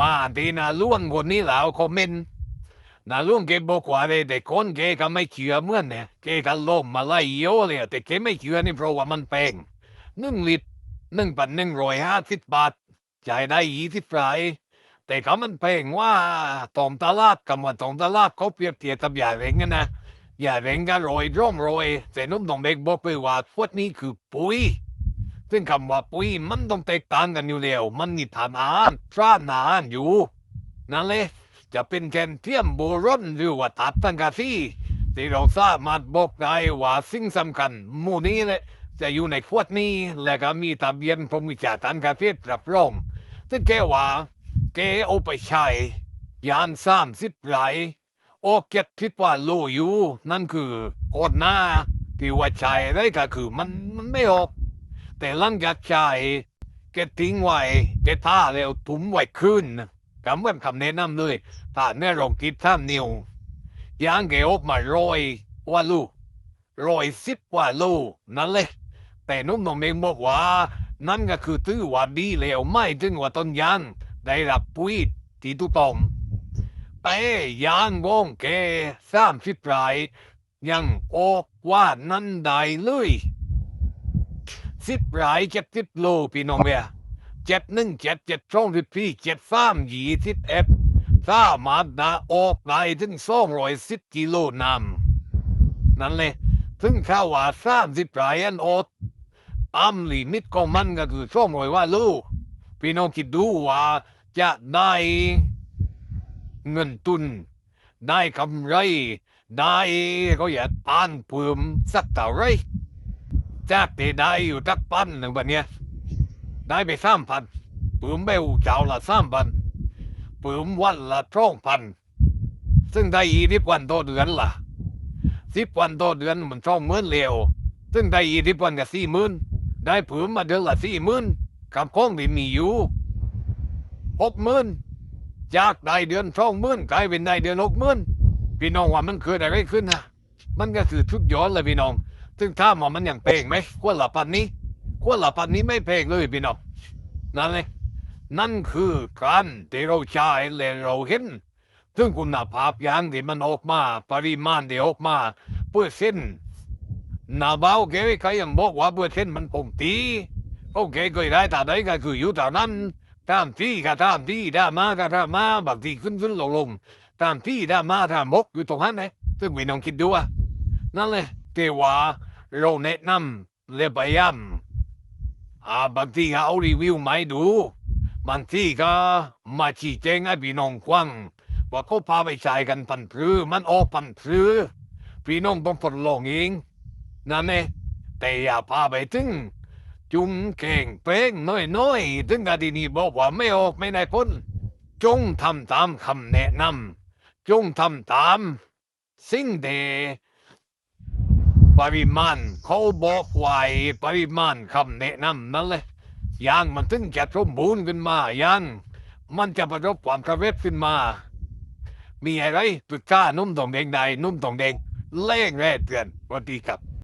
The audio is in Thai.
มาทีนาล่วงคนนี้แล้วคอมเมนต์นาล่วงเกบอกว่าเลยแต่คนเกก็ไม่เชื่อเหมือนเนี่ยเกก็ล้มมาไล่โยเลยแต่เกไม่เชื่อนี่เพราะว่ามันแพงหนึ่งลิตรหนึ่งพันหนึ่งร้อยห้าสิบบาทจ่ายได้ยี่สิบไรแต่ก็มันแพงว่าตองตลาดกับว่าตองตลาดเขาเปรียบเทียบกับยาเร่งนะยาเร่งก็โรยร่องโรยแต่นุ่มต้องเบกบอกไปว่าพวกนี้คือปุ๋ย ซึ่งคำว่าปุ๋ยมันต้องแตกต่างกันอยู่แล้ว มันนี่ทานอาหารทรานอาหารอยู่ นั่นเลยจะเป็นแคนเทียมโบรอนหรือว่าตัดตังกาซีที่เราสามารถบอกได้ว่าสิ่งสำคัญหมู่นี้เลยจะอยู่ในขวดนี้ และก็มีทะเบียนกรมวิชาการเกษตรรับรองซึ่งแกว่าแกเอาไปใช้ยานสามสิบไหลโอเก็ตคิดว่าโลอยู่ นั่นคือโคตรหน้าที่ว่าใช้ได้ก็คือมันมันไม่ออก แต่หลังจากใช้แกทิ้งไว้แกท่าแล้วถุมไว้คืนนะคำว่าคำแนะนำเลยถ้าแน่ลองคิดท่ามนิวยางแกออกมาร้อยว่าลูกร้อยสิบว่าลูกนั่นเลยแต่นุ่มนองเมงบอกว่า นั่นก็คือตื้อว่าดีแล้วไม่ถึงว่าต้นยางได้รับปุ๋ยที่ถูกต้องแต่ยางวงแกสามสิบไรยังออกว่านั้นได้เลย สิบรายเจ็ดสิบโลพี่น้องเบียเจ็ดหนึ่งเจ็ดเจ็ดสองสิบสี่เจ็ดสามยี่สิบเอ็ดสามารถนะออกได้ถึงสองร้อยสิบกิโลนำนั่นเลยถึงข้าวว่าสามสิบรายอันอดอัมลิมิตของมันก็คือสองร้อยว่าลูกพี่น้องคิดดูว่าจะได้เงินทุน ได้กำไร ได้ก็อย่าตานเพิ่มสักเท่าไร จากที่ได้อยู่ทักพันหนึ่งวันเนี้ยได้ไปสามพันปืมเบลเจ้าละสามพันปืมวันละสองพันซึ่งได้ยี่สิบวันต่อเดือนล่ะสิบวันต่อเดือนมันสองหมื่นเร็วซึ่งได้ยี่สิบวันกับสี่หมื่นได้ผืมมาเดือนละสี่หมื่นกับของที่มีอยู่หกหมื่นจากได้เดือนสองหมื่นกลายเป็นได้เดือนหกหมื่นพี่น้องว่ามันเกิดอะไรขึ้นฮะมันก็คือทุกย้อนเลยพี่น้อง ซึ่งถ้ามว่ามันยังเพลงไหมขวดละปันนี้ขวดละปันนี้ไม่เพลงเลยพี่น้องนั่นเลยนั่นคือการที่เราใช้และเราเห็นซึ่งคุณภาพยางที่มันออกมาปริมาณที่ออกมาเปอร์เซ็นต์นาเบาเกใครยังบอกว่าเปอร์เซ็นต์มันคงตีโอเคก็ได้แต่ใดก็คืออยู่แต่นั้นตามที่ก็ตามที่ได้มาก็ได้มาบางทีขึ้นขึ้นลงลงตามที่ได้มาถ้ามกอยู่ตรงนั้นเลยซึ่งพี่น้องคิดดูว่านั่นเลยแต่ว่า เราแนะนำและพยายามอ่าบางทีเอารีวิวไมาให้ดูบางทีก็มาชี้แจงให้พี่น้องฟังว่าเขาพาไปใช้กันพันพรือมันออกพันพรือพี่น้องต้องทดลองเองนั่นเองแต่อย่าพาไปถึงจุ่มเก่งเป้งน้อยๆถึงกะดีนี้บอกว่าไม่ออกไม่ได้พ้นจงทำตามคำแนะนำจงทำตามสิ่งเด ปริมาณเขาบอกไว้ปริมาณคำแนะนำนั่นเลยยางมันถึงจะสมบูรณ์ขึ้นมายางมันจะประสบความสำเร็จขึ้นมา มีอะไรปรึกษานุ่มตองแดงใดนุ่มตองแดงเล่งแร่เตือนสวัสดีครับ